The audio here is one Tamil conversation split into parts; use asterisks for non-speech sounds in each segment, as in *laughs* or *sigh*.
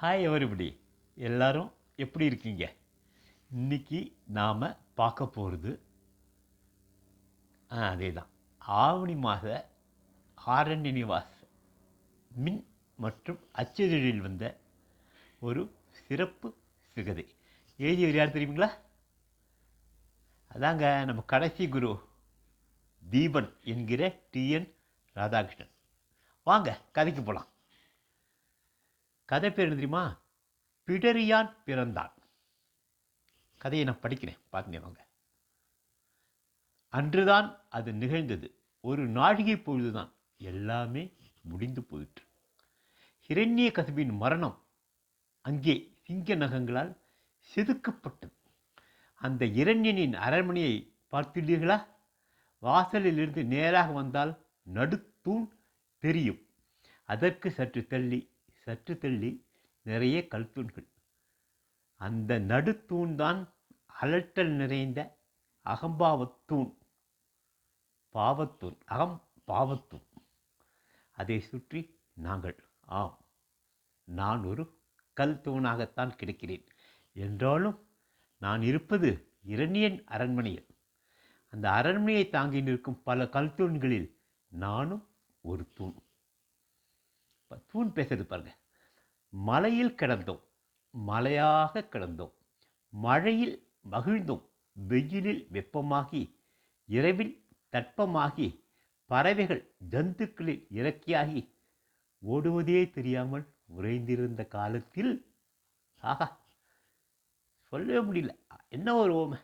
ஹாய் எவரிபடி எல்லாரும் எப்படி இருக்கீங்க? இன்னைக்கு நாம் பார்க்க போகிறது ஆ அதே தான் ஆவணி மாத ஆரண்ய நிவாஸ் மின் மற்றும் அச்சதழில் வந்த ஒரு சிறப்பு சிகதை. எழுதியவர் யார் தெரியுங்களா? அதாங்க நம்ம கடைசி குரு தீபன் என்கிற டிஎன் ராதாகிருஷ்ணன். வாங்க கதைக்கு போகலாம் கதை பேர் என்ன தெரியுமா? பிடரியான் பிறந்தான். கதையை நான் படிக்கிறேன். பாருங்க அன்றுதான் அது நிகழ்ந்தது. ஒரு நாழிகை பொழுதுதான் எல்லாமே முடிந்து போயிற்று. ஹிரண்ய கசிபின் மரணம் அங்கே சிங்க நகங்களால் செதுக்கப்பட்டது. அந்த இரண்யனின் அரண்மனையை பார்த்துள்ளீர்களா? வாசலிலிருந்து நேராக வந்தால் நடுத்தூண் தெரியும். அதற்கு சற்று தள்ளி சற்று தள்ளி நிறைய கல்தூண்கள். அந்த நடுத்தூண் தான் அலட்டல் நிறைந்த அகம்பாவத்தூண் பாவத்தூண் அகம் பாவத்தூண் அதை சுற்றி நாங்கள் ஆம் நான் ஒரு கல் தூணாகத்தான் கிடைக்கிறேன். என்றாலும் நான் இருப்பது இரணியன் அரண்மனையில். அந்த அரண்மனையை தாங்கி நிற்கும் பல கல் தூண்களில் நானும் ஒரு தூண். தூண் பேசுறது பாருங்க. மலையில் கிடந்தோம். மலையாக கிடந்தோம். மழையில் மகிழ்ந்தோம். வெயிலில் வெப்பமாகி இரவில் தட்பமாகி பறவைகள் ஜந்துக்களில் இறக்கியாகி ஓடுவதே தெரியாமல் உறைந்திருந்த காலத்தில் ஆகா சொல்லவே முடியல. என்ன ஒரு ஓமை.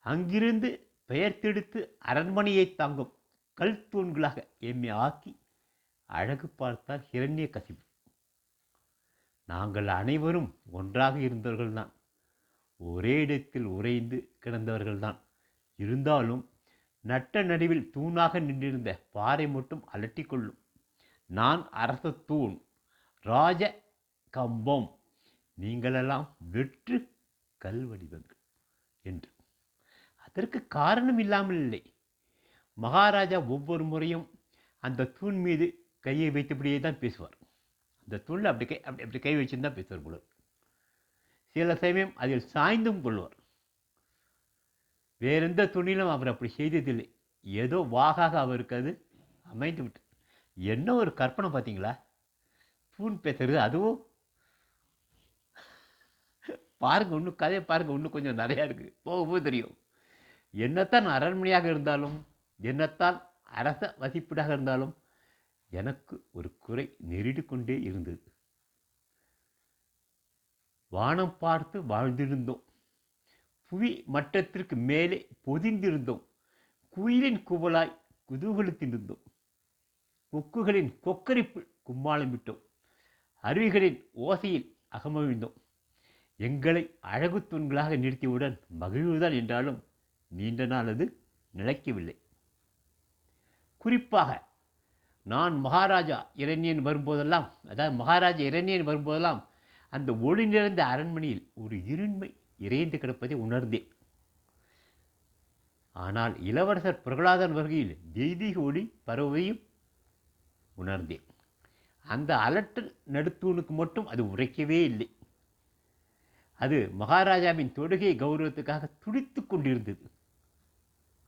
அங்கிருந்து பெயர்த்தெடுத்து அரண்மனையை தாங்கும் கல் தூண்களாக எம்மை ஆக்கி அழகு பார்த்தார் ஹிரண்ய கசிப்பு நாங்கள் அனைவரும் ஒன்றாக இருந்தவர்கள்தான். ஒரே இடத்தில் உறைந்து கிடந்தவர்கள்தான். இருந்தாலும் நட்ட நடுவில் தூணாக நின்றிருந்த பாறை மட்டும் அலட்டிக்கொள்ளும் நான் அரச தூண் ராஜ கம்பம் நீங்களெல்லாம் வெற்று கல் வடிவங்கள் என்று. அதற்கு காரணம் இல்லாமல் இல்லை. மகாராஜா ஒவ்வொரு முறையும் அந்த தூண் மீது கையை வைத்தபடியே தான் பேசுவார். இந்த தூணில் அப்படி கை அப்படி அப்படி கை வச்சுன்னு தான் பேசுவார் போல. சில சமயம் அதில் சாய்ந்தும் கொள்வார். வேறெந்த துணியிலும் அவர் அப்படி செய்ததில்லை. ஏதோ வாகாக அவருக்கு அது அமைந்து விட்டு என்ன ஒரு கற்பனை பார்த்தீங்களா? தூண் பேசுறது அதுவும் பாருங்க இன்னும் கதையை பாருங்க இன்னும் கொஞ்சம் நிறையா இருக்குது போக போக தெரியும். என்னத்தான் அரண்மனையாக இருந்தாலும் என்னத்தான் அரச வசிப்பிடாக இருந்தாலும் எனக்கு ஒரு குறை நெருடி கொண்டே இருந்தது. வானம் பார்த்து வாழ்ந்திருந்தோம். புவி மட்டத்திற்கு மேலே பொதிந்திருந்தோம். குயிலின் குவலாய் குதூகலித்திருந்தோம் கொக்குகளின் கொக்கரிப்பில் கும்மாளமிட்டோம். அருவிகளின் ஓசையில் அகமவிழ்ந்தோம் எங்களை அழகு தூண்களாக நிறுத்தியவுடன் மகிழ்வுதான் என்றாலும் நீண்ட நாள் அது நிலைக்கவில்லை. குறிப்பாக நான் மகாராஜா இரண்யன் வரும்போதெல்லாம் அதாவது மகாராஜா இரண்யன் வரும்போதெல்லாம் அந்த ஒளி நிறைந்த அரண்மனையில் ஒரு இருண்மை இறைந்து கிடப்பதை உணர்ந்தேன். ஆனால் இளவரசர் பிரகலாதன் வருகையில் தெய்வீக ஒளி பரவையும் உணர்ந்தேன். அந்த அலட்டல் நடுத்தூனுக்கு மட்டும் அது உரைக்கவே இல்லை. அது மகாராஜாவின் தொடுகை கௌரவத்துக்காக துடித்து கொண்டிருந்தது.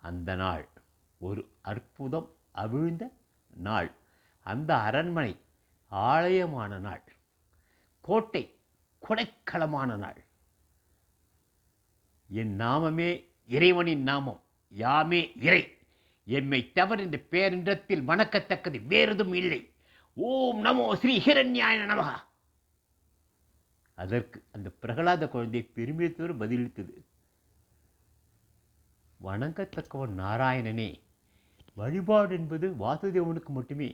அந்த நாள் ஒரு அற்புதம் அவிழ்ந்த நாள். அந்த அரண்மனை ஆலயமான நாள். கோட்டை கொடைக்களமான நாள். என் நாமமே இறைவனின் நாமம். யாமே இறை. எம்மை தவறு இந்த பேரின்றத்தில் வணக்கத்தக்கது வேறெதும் இல்லை. ஓம் நமோ ஸ்ரீ ஹிரண்யாய நமகா அதற்கு அந்த பிரகலாத குழந்தை பெருமிதத்தோடு பதிலளித்தது. வணங்கத்தக்கவன் நாராயணனே வழிபாடு என்பது வாசுதேவனுக்கு மட்டுமே.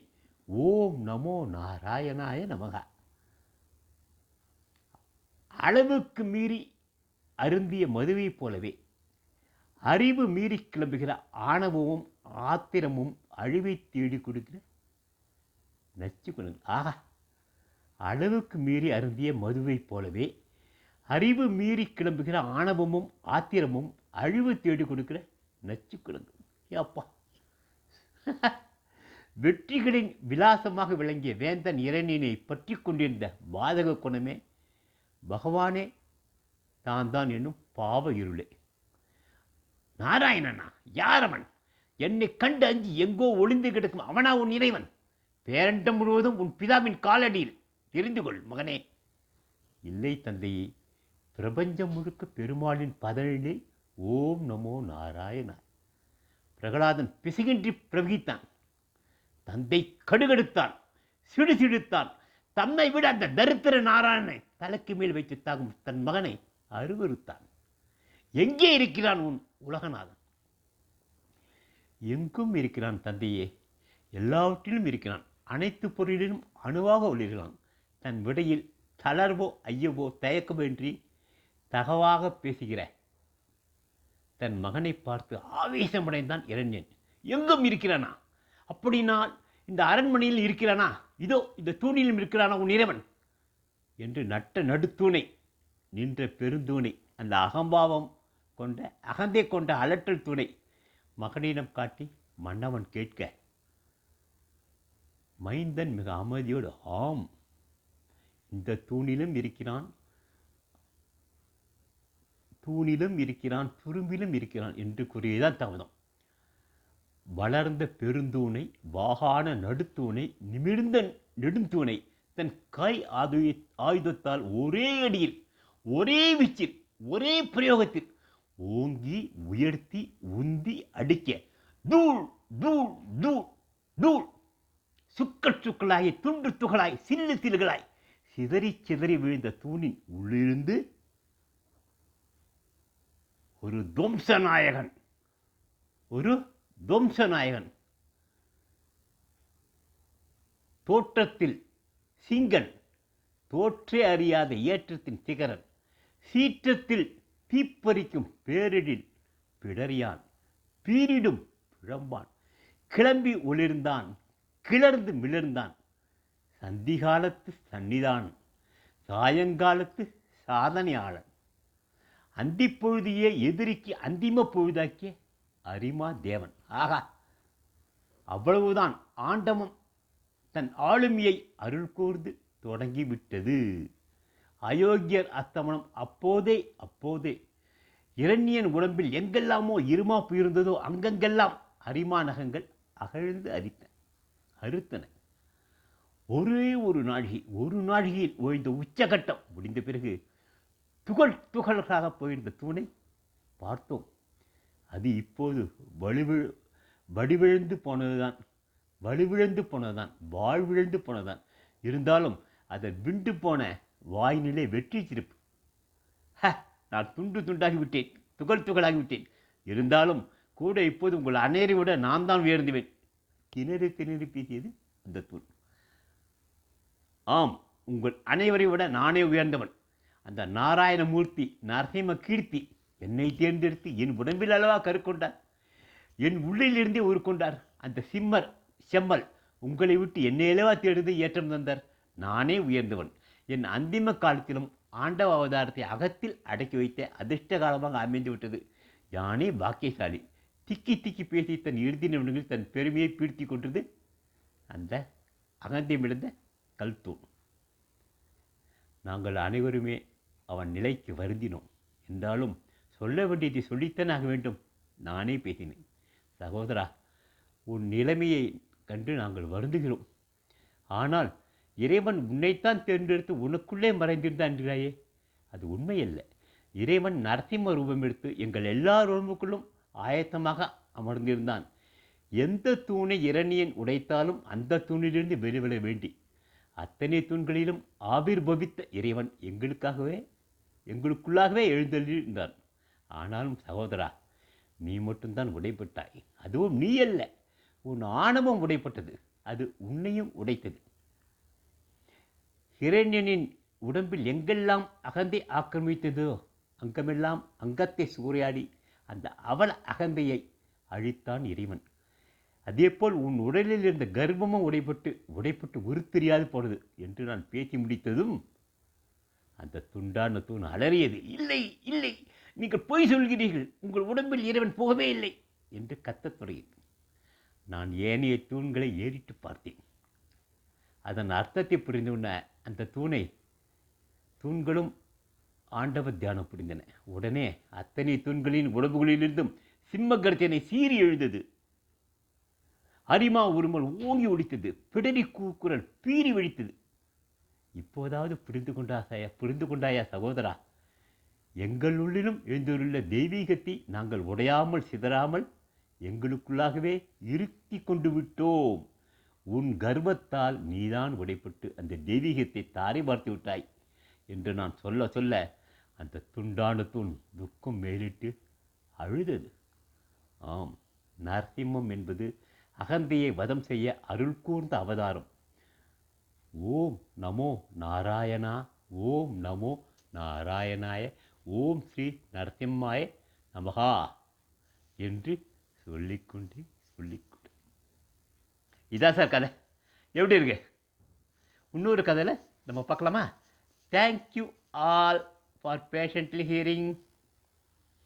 ஓம் நமோ நாராயணாய நமகா. அளவுக்கு மீறி அருந்திய மதுவைப் போலவே அறிவு மீறி கிளம்புகிற ஆணவமும் ஆத்திரமும் அழிவை தேடி கொடுக்கிற நச்சு குணங்கள் ஆகா அளவுக்கு மீறி அருந்திய மதுவைப் போலவே அறிவு மீறி கிளம்புகிற ஆணவமும் ஆத்திரமும் அழிவு தேடி கொடுக்கிற நச்சு குணங்கள் அப்பா *laughs* வெற்றிகளின் விலாசமாக விளங்கிய வேந்தன் இரணியனை பற்றி கொண்டிருந்த பாதக குணமே பகவானே நான் தான் என்னும் பாவ இருளே. நாராயணனா யார் அவன் என்னை கண்டு அஞ்சு எங்கோ ஒளிந்து கிடக்கும் அவனா உன் இறைவன்? பேரண்டம் முழுவதும் உன் பிதாவின் காலடியில். தெரிந்து கொள் மகனே. இல்லை தந்தையே பிரபஞ்சம் முழுக்க பெருமாளின் பதனிலே ஓம் நமோ நாராயணா பிரகலாதன் பிசுகின்றி பிரவகித்தான். தந்தை கடுகெடுத்தான் சிடு சிடுத்தான் தன்னை விட அந்த தரித்திர நாராயணனை தலைக்கு மேல் வைத்து தாகும் தன் மகனை அருவறுத்தான் எங்கே இருக்கிறான் உன் உலகநாதன்? எங்கும் இருக்கிறான் தந்தையே. எல்லாவற்றிலும் இருக்கிறான். அனைத்து பொருளிலும் அணுவாக ஒளிர்கிறான் தன் விடையில் தளர்வோ ஐயவோ தயக்கமின்றி தகவாக பேசுகிற தன் மகனை பார்த்து ஆவேசமடைந்தான் இளைஞன். எங்கும் இருக்கிறானா? அப்படினால் இந்த அரண்மனையில் இருக்கிறானா? இதோ இந்த தூணிலும் இருக்கிறானா உன் இறைவன்? என்று நட்ட நடுத்தூணை நின்ற பெருந்தூணை அந்த அகம்பாவம் கொண்ட அகந்தை கொண்ட அலற்றல் தூணை மகனிடம் காட்டி மன்னவன் கேட்க மைந்தன் மிக அமைதியோடு ஆம் இந்த தூணிலும் இருக்கிறான் தூணிலும் இருக்கிறான் துரும்பிலும் இருக்கிறான் என்று கூறியதான் தாமதம் வளர்ந்த பெருந்தூணை வாகான நடுத்தூணை நிமிர்ந்த நெடுந்தூணை தன் கை ஆயுத ஆயுதத்தால் ஒரே அடியில் ஒரே வீச்சில் ஒரே பிரயோகத்தில் ஓங்கி உயர்த்தி உந்தி அடிக்க தூள் தூள் தூள் தூள் சுக்கட் சுக்களாய் துண்டு துகளாய் சில்லு சில்லுகளாய் சிதறி சிதறி விழுந்த தூணின் உள்ளிருந்து ஒரு துவம்சநாயகன். ஒரு துவம்சநாயகன். தோற்றத்தில் சிங்கன். தோற்றே அறியாத ஏற்றத்தின் சிகரன். சீற்றத்தில் தீப்பறிக்கும் பேரிடில் பிடறியான். பீரிடும் பிழம்பான். கிளம்பி ஒளிர்ந்தான். கிளர்ந்து மிளர்ந்தான். சந்திகாலத்து சன்னிதானம் சாயங்காலத்து சாதனையாளன். அந்திப்பொழுதியே எதிரிக்கு அந்திம பொழுதாக்கிய அரிமா தேவன். ஆகா அவ்வளவுதான். ஆண்டமம் தன் ஆளுமையை அருள் கூர்ந்து தொடங்கிவிட்டது. அயோக்கியர் அஸ்தமனம் அப்போதே அப்போதே. இரண்யன் உடம்பில் எங்கெல்லாமோ இருமாப்பு இருந்ததோ அங்கங்கெல்லாம் அரிமா நகங்கள் அகழ்ந்து அரித்தன அறுத்தன. ஒரே ஒரு நாழிகை ஒரு நாழிகையில் ஓய்ந்த உச்சகட்டம் முடிந்த பிறகு துகள் துகள்களாக போயிருந்த தூணை பார்த்தோம். அது இப்போது வலுவிழு வடிவிழந்து போனதுதான். வலுவிழந்து போனதுதான். வாழ்விழந்து போனதுதான். இருந்தாலும் அதை விண்டு போன வாயினிலே வெற்றி சிரிப்பு. ஹ நான் துண்டு துண்டாகி விட்டேன். துகள் துகளாகி விட்டேன். இருந்தாலும் கூட இப்போது உங்கள் அனைவரை விட நான் தான் உயர்ந்துவேன் திணறி திணறி பேசியது அந்த தூண். ஆம் உங்கள் அனைவரை விட நானே உயர்ந்தவன். அந்த நாராயணமூர்த்தி நரசிம்ம கீர்த்தி என்னை தேர்ந்தெடுத்து என் உடம்பில் அளவா கருக்கொண்டார். என் உள்ளிலிருந்தே உருக்கொண்டார் அந்த சிம்மர் செம்மல் உங்களை விட்டு என்னை அளவா தேர்ந்து ஏற்றம் தந்தார். நானே உயர்ந்தவன். என் அந்திம காலத்திலும் ஆண்டவ அவதாரத்தை அகத்தில் அடக்கி வைத்த அதிர்ஷ்ட காலமாக அமைந்து விட்டது. யானே பாக்கியசாலி திக்கி திக்கி பேசி தன் இறுதி நிமிடங்களில் தன் பெருமையை பீழ்த்தி கொண்டது அந்த அகந்தியமிழந்த கல்தூண் நாங்கள் அனைவருமே அவன் நிலைக்கு வருந்தினோம். என்றாலும் சொல்ல வேண்டியதை சொல்லித்தான் ஆக வேண்டும். நானே பேசினேன். சகோதரா உன் நிலைமையை கண்டு நாங்கள் வருந்துகிறோம். ஆனால் இறைவன் உன்னைத்தான் தேர்ந்தெடுத்து உனக்குள்ளே மறைந்திருந்தான் என்கிறாயே அது உண்மையல்ல. இறைவன் நரசிம்ம ரூபம் எடுத்து எங்கள் எல்லா ரூபுக்குள்ளும் ஆயத்தமாக அமர்ந்திருந்தான். எந்த தூணை இரணியன் உடைத்தாலும் அந்த தூணிலிருந்து வெளிவிட வேண்டி அத்தனை தூண்களிலும் ஆவிர்பவித்த இறைவன் எங்களுக்காகவே எங்களுக்குள்ளாகவே எழுந்தெழுந்தான் ஆனாலும் சகோதரா நீ மட்டும்தான் உடைப்பட்டாய். அதுவும் நீ அல்ல உன் ஆணவம் உடைப்பட்டது அது உன்னையும் உடைத்தது. ஹிரண்யனின் உடம்பில் எங்கெல்லாம் அகந்தை ஆக்கிரமித்ததோ அங்கமெல்லாம் அங்கத்தை சூறையாடி அந்த அவல அகந்தையை அழித்தான் இறைவன். அதேபோல் உன் உடலில் இருந்த கர்ப்பமும் உடைப்பட்டு உடைப்பட்டு உருத்தெரியாது போனது என்று நான் பேசி முடித்ததும் அந்த துண்டான தூண் அலறியது. இல்லை இல்லை நீங்கள் பொய் சொல்கிறீர்கள். உங்கள் உடம்பில் இறைவன் போகவே இல்லை என்று கத்தத் தொடங்கியது. நான் ஏனைய தூண்களை ஏறிட்டு பார்த்தேன். அதன் அர்த்தத்தை புரிந்து அந்த தூணை தூண்களும் ஆண்டவ தியானம் புரிந்தன. உடனே அத்தனை தூண்களின் உடம்புகளிலிருந்தும் சிம்ம கர்ஜனை சீறி எழுந்தது. அரிமா உருமல் ஓங்கி ஒடித்தது. பிடரி கூக்குரல் பீறி வெடித்தது. இப்போதாவது புரிந்து கொண்டா சய புரிந்து கொண்டாயா சகோதரா? எங்களுள்ளிலும் எழுந்துள்ள தெய்வீகத்தை நாங்கள் உடையாமல் சிதறாமல் எங்களுக்குள்ளாகவே இருத்தி கொண்டு விட்டோம். உன் கர்வத்தால் நீதான் உடைப்பட்டு அந்த தெய்வீகத்தை தாரை பார்த்து விட்டாய் என்று நான் சொல்ல சொல்ல அந்த துண்டான தூண் துக்கம் மேலிட்டு அழுதது. ஆம் நரசிம்மம் என்பது அகந்தையை வதம் செய்ய அருள் கூர்ந்த அவதாரம். ஓம் நமோ நாராயணா ஓம் நமோ நாராயணாய ஓம் ஸ்ரீ நரசிம்மாய நமகா என்று சொல்லிக்கொண்டு சொல்லிக்கொண்டு. இதான் சார் கதை. எப்படி இருக்கு? இன்னொரு கதையில் நம்ம பார்க்கலாமா? Thank you all for patiently hearing